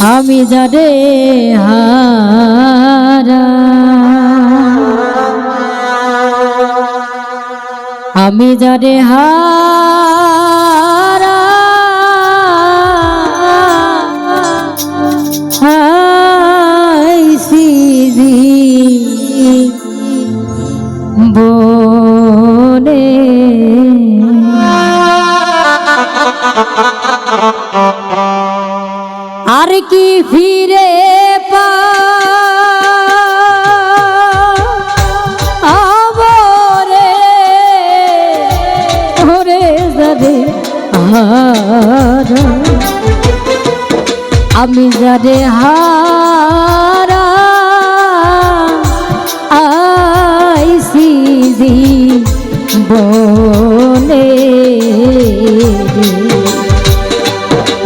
আমি যারে হারা। আমি যারে হারা। হাইছি বনে কি ফিরে পাবরে ওরে যারে আমি যারে হারা আইসি বনে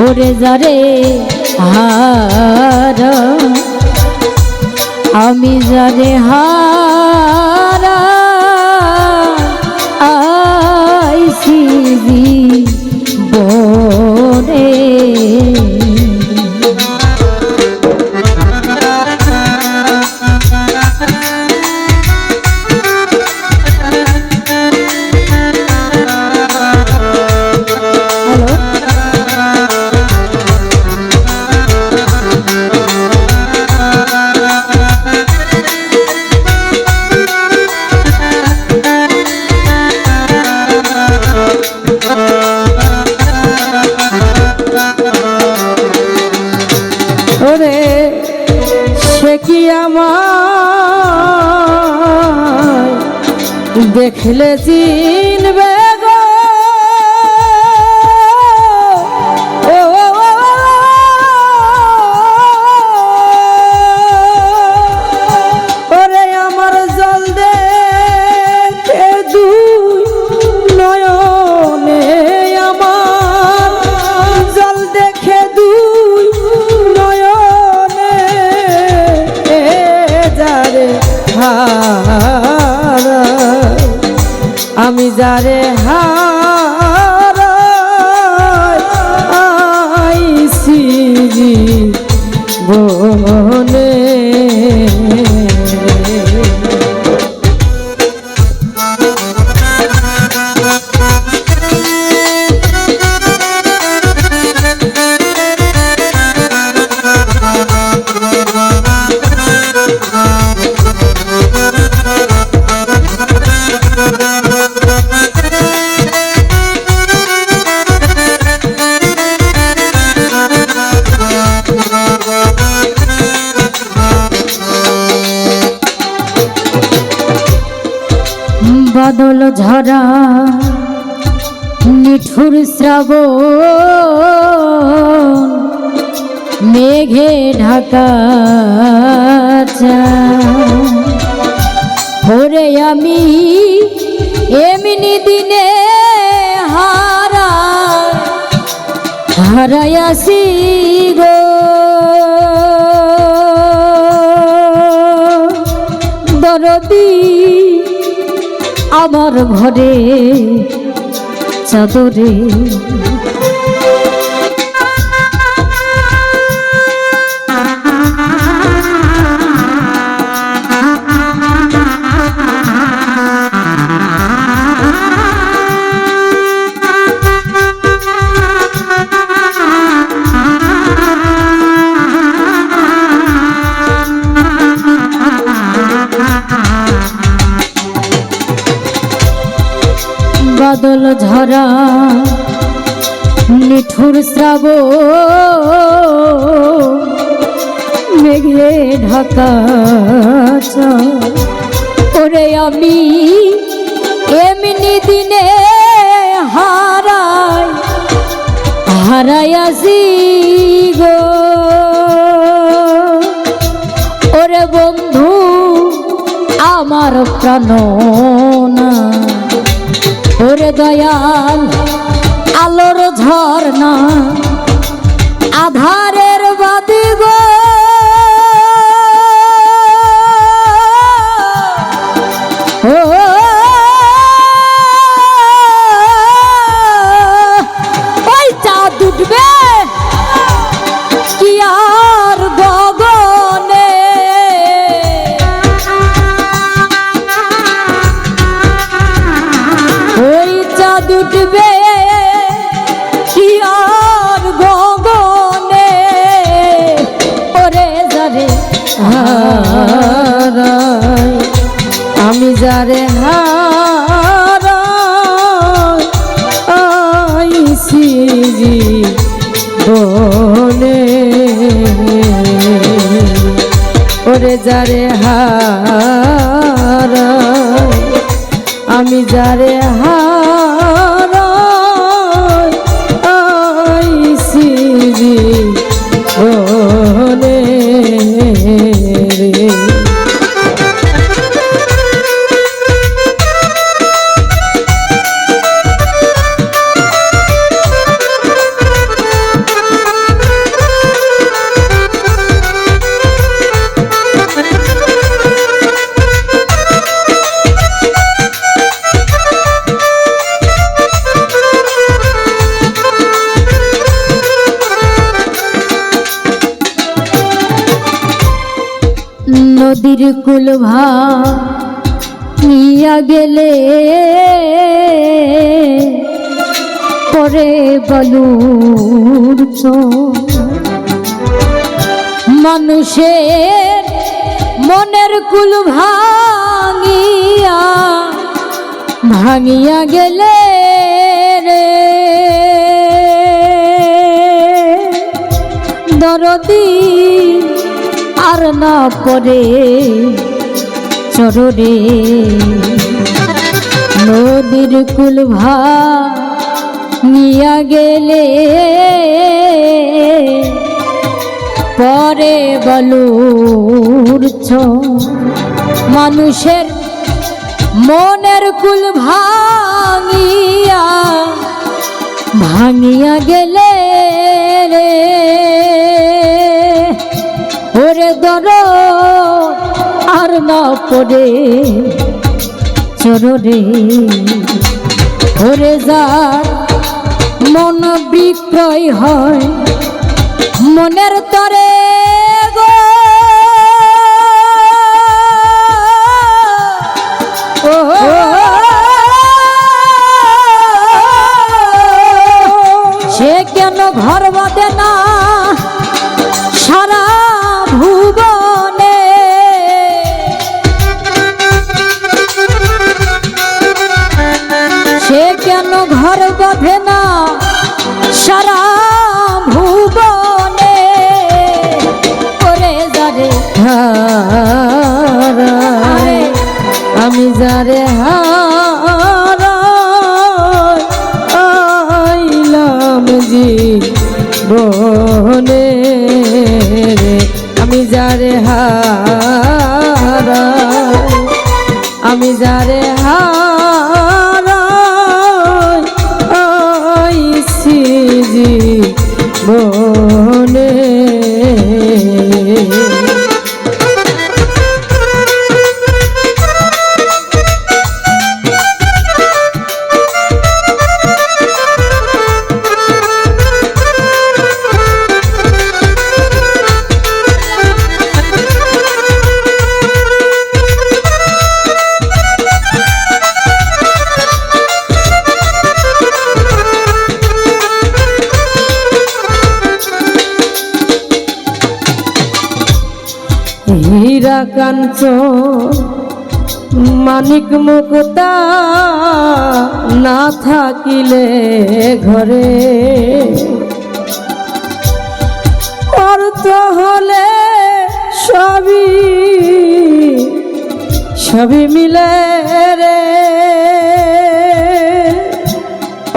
ওরে যারে হারা আমি যারে হারা আমি যারে হারা ঝরা নিঠুর শ্রাব মেঘে ঢাকা ওরে আমি এমনি দিনে হারা হারাইয়াছি গো। দরদি আমার ঘরে চাদরে ওরে আমি এমনি দিনে হারাই হারাইয়াছি গো। ওরে বন্ধু, আমার প্রাণ না। ওরে দয়াল, আলোর ঝর্ণা আধারের হারাই। আমি যারে হারাইছি বনে। ওরে যারে হারাই আমি যারে হারাইছি বনে। নদীর কুল ভাইয়া গেলে পরে বলুর মানুষের মনের কুল ভাঙিয়া ভাঙিয়া গেলে রে। দরদি আর না পরে চররে নদীর কুল ভাঙিয়া গেলে পরে বলুর মানুষের মনের কুল ভাঙিয়া ভাঙিয়া গেলে পড়ে চররে ওরে যার মন বিক্রয় হয়। মনের তরে গো। সে কেন ঘর বাঁধে না? কেন ঘর বাঁধে না। সারা ভুবনে করে যারে। হারায়, আমি যারে হারাইলাম জি বনে আমি যারে হারা আমি যারে হারাইছি কাঞ্চ মানিক মুক্তা না থাকিলে ঘরে। অর্থ হলে সবই সবই মিলে রে।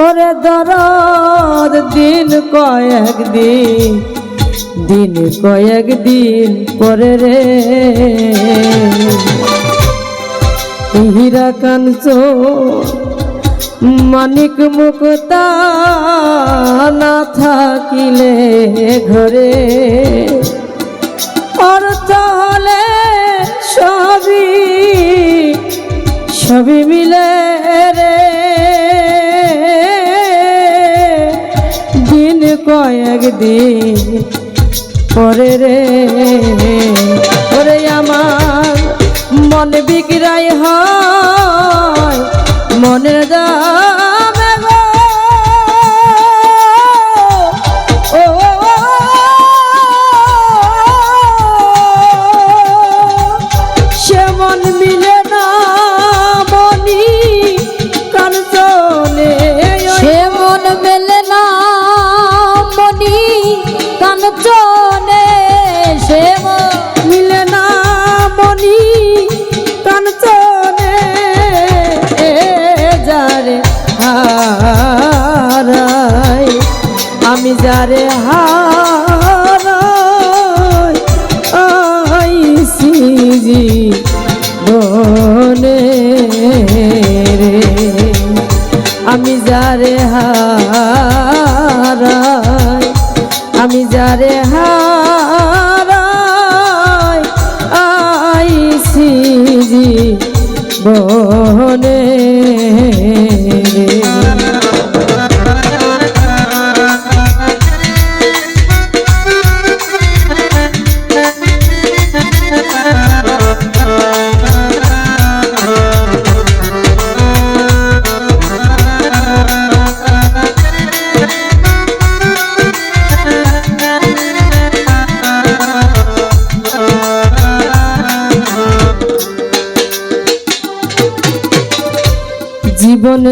ওরে দরদ দিন কয়েক দিন দিন কয়েক দিন পরে রে। হীরা কাঞ্চ মানিক মুক্তা না থাকিলে ঘরে। অর্থ হলে সবই সবই মিলে রে। দিন কয়েক দিন পরে রে। ওরে আমার মন বিগড়াই হয়। আইসি জীবনে।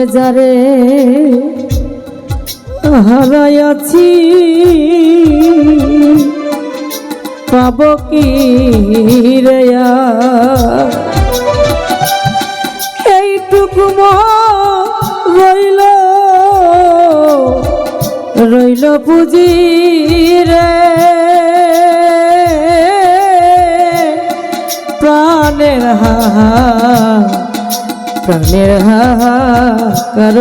যারে হারাইয়াছি পাব কি রে আর? এইটুকু রইল রইল পুঁজি রে প্রাণের হাহা প্রাণের হাহাকার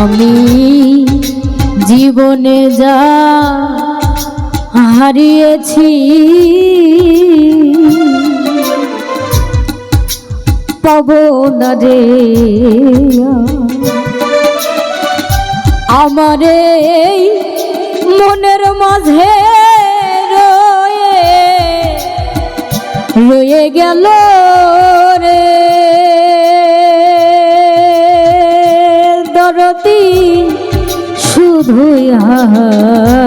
আমি জীবনে যা হারিয়েছি, পাব না রে। আমার এই মনের মাঝে রয়ে রয়ে গেল শুধুই হাতা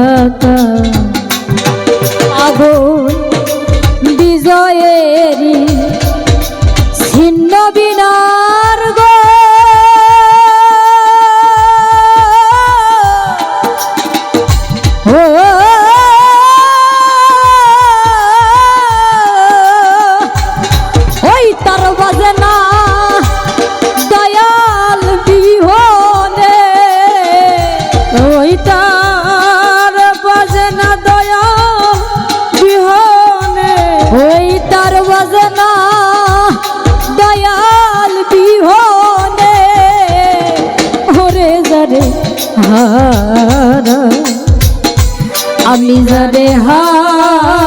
আমি যারে হারাইছি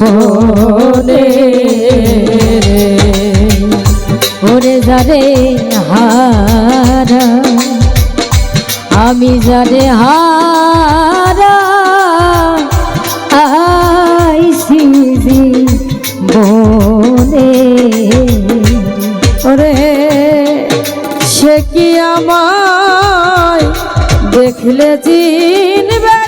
বনে। ওরে যারে হারা আমি যারে হারা। সে কি আমায় দেখলে চিনবে